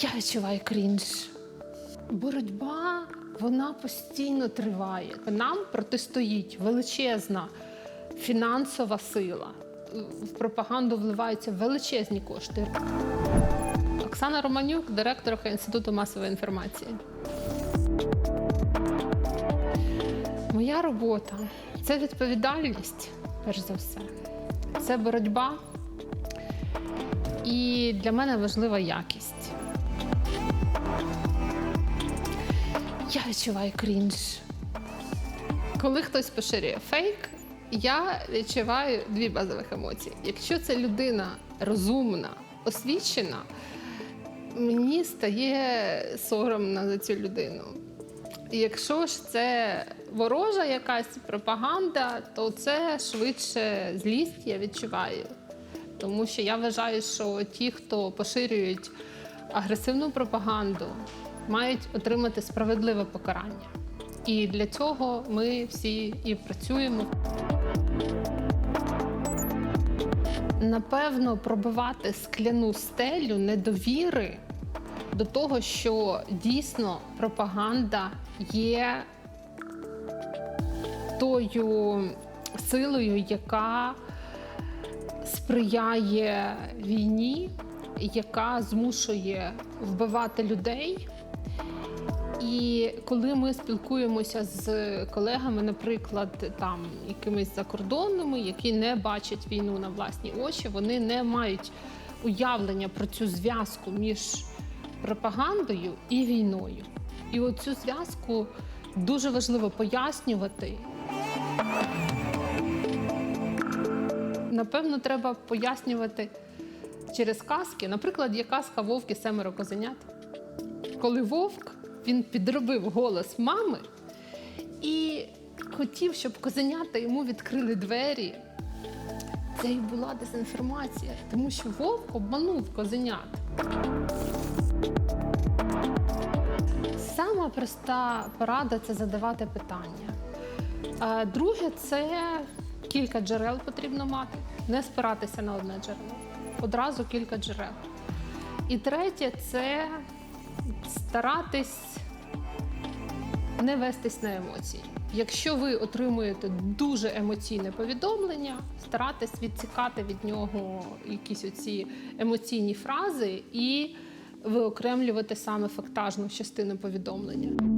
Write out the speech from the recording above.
Я відчуваю крінж. Боротьба вона постійно триває. Нам протистоїть величезна фінансова сила. В пропаганду вливаються величезні кошти. Оксана Романюк, директорка Інституту масової інформації. Моя робота це відповідальність, перш за все. Це боротьба. І для мене важлива якість. Я відчуваю крінж. Коли хтось поширює фейк, я відчуваю дві базових емоції. Якщо це людина розумна, освічена, мені стає соромно за цю людину. Якщо ж це ворожа якась пропаганда, то це швидше злість я відчуваю. Тому що я вважаю, що ті, хто поширюють агресивну пропаганду, мають отримати справедливе покарання. І для цього ми всі і працюємо. Напевно, пробивати скляну стелю недовіри до того, що дійсно пропаганда є тою силою, яка сприяє війні, яка змушує вбивати людей. І коли ми спілкуємося з колегами, наприклад, там якимись закордонними, які не бачать війну на власні очі, вони не мають уявлення про цю зв'язку між пропагандою і війною. І оцю зв'язку дуже важливо пояснювати. Напевно, треба пояснювати через казки. Наприклад, є казка Вовк і семеро козенят. Коли вовк він підробив голос мами і хотів, щоб козенята йому відкрили двері. Це і була дезінформація, тому що вовк обманув козенят. Сама проста порада це задавати питання. А друге, це кілька джерел потрібно мати, не спиратися на одне джерело. Одразу кілька джерел. І третє це старатись не вестись на емоції. Якщо ви отримуєте дуже емоційне повідомлення, старатись відсікати від нього якісь оці емоційні фрази і виокремлювати саме фактажну частину повідомлення.